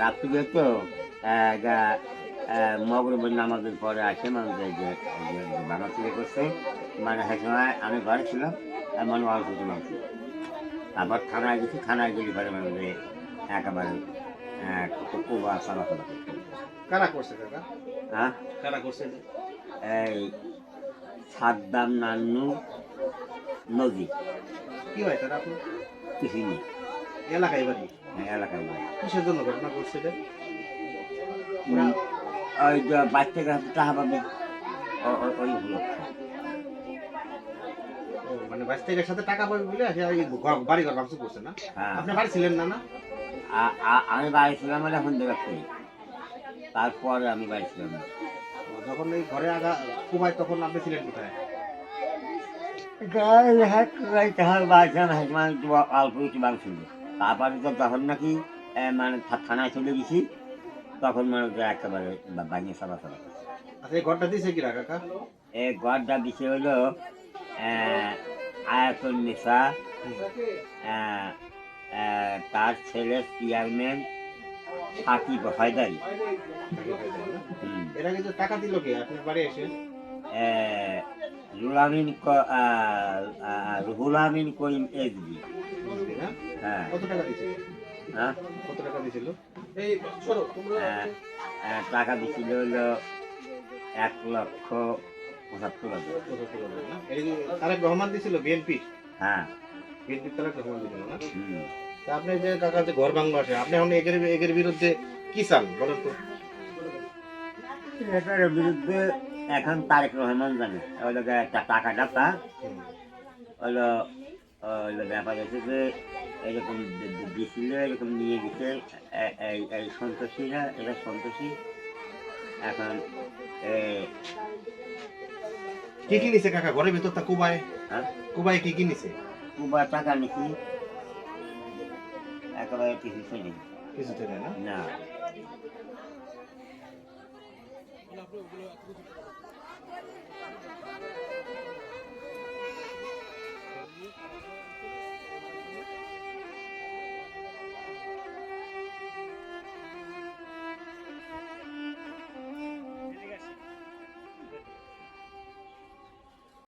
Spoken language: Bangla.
রাত্রিতে তো মগরবের নামাজের পরে আসে মানুষ এই যে থেকে করছে। মানে সেই সময় আমি ঘরে ছিলাম মানে অল্প কিছু মাংস আবার থানায় গেছি থানায় গেলে পরে মানে একেবারে কারা করছে কাকা? হ্যাঁ? কারা করছে? এই সাদ্দাম নান্নু নদী কি হয় তারা আপনার? কিছুই নেই। এলাকায় বাড়ি? হ্যাঁ, এলাকায় নয়। কিসের জন্য ঘটনা করছে এটা? ওই হাতে টাকা পাবে। ওই মানে বাইশ তারিখের সাথে টাকা পাবে বলে ঘর- বাড়ি ঘর ভাবছে করছে না? হ্যাঁ। আপনি বাড়ি ছিলেন না না? আমি বাড়ি ছিলাম বলে এখন করি। তারপরে আমি বাড়ি ছিলাম না। যখন এই ঘরে আগা কুবাই তখন আপনি ছিলেন কোথায়? গায়ে হাত গায়ে তাহার বাড়িছিলাম হ্যাঁ মানে অল্প একটু বাং ছিল তারপরে তো তখন নাকি মানে থানায় চলে গেছি। তখন মানে একেবারে বানিয়ে চলা করছে। আচ্ছা এই ঘরটা দিছে কাকা? এই গড়টা বিষয় হলো আয়াতুল নিসা। তার ছেলে চেয়ারম্যান সাকিব হায়দারি। এরা কিন্তু টাকা দিল কে? আপনার বাড়ি এসে? আহ, রুহুল আমিন ক- করিম এসবি হ্যাঁ। কত টাকা দিছিল হ্যাঁ? কত টাকা এই তোমরা আহ, আহ, টাকা হলো এক লক্ষ পঁচাত্তর হাজার? এই তারেক রহমান দিছিল বিএনপি? হ্যাঁ। বিএনপি তারেক রহমান না? তা আপনি যে কাকা যে ঘর আসে আপনি এখন এগের এগের বিরুদ্ধে কি চান বলেন তো? এটার বিরুদ্ধে এখন তারেক রহমান জানে। ওই টাকাটা তার হুম। হলো হলো ব্যাপার হচ্ছে যে এরকম দি- দি- দিছিল এরকম নিয়ে গেছে। এই সন্তোষীরা এরা সন্তোষী এখন কি কি নিছে কাকা? ঘরের ভিতর তা কুবায়? হ্যাঁ? কুবায় কি কি নিছে? কুবা টাকা নাকি একেবারে কিছু ছিল কিছু থেকে না? না।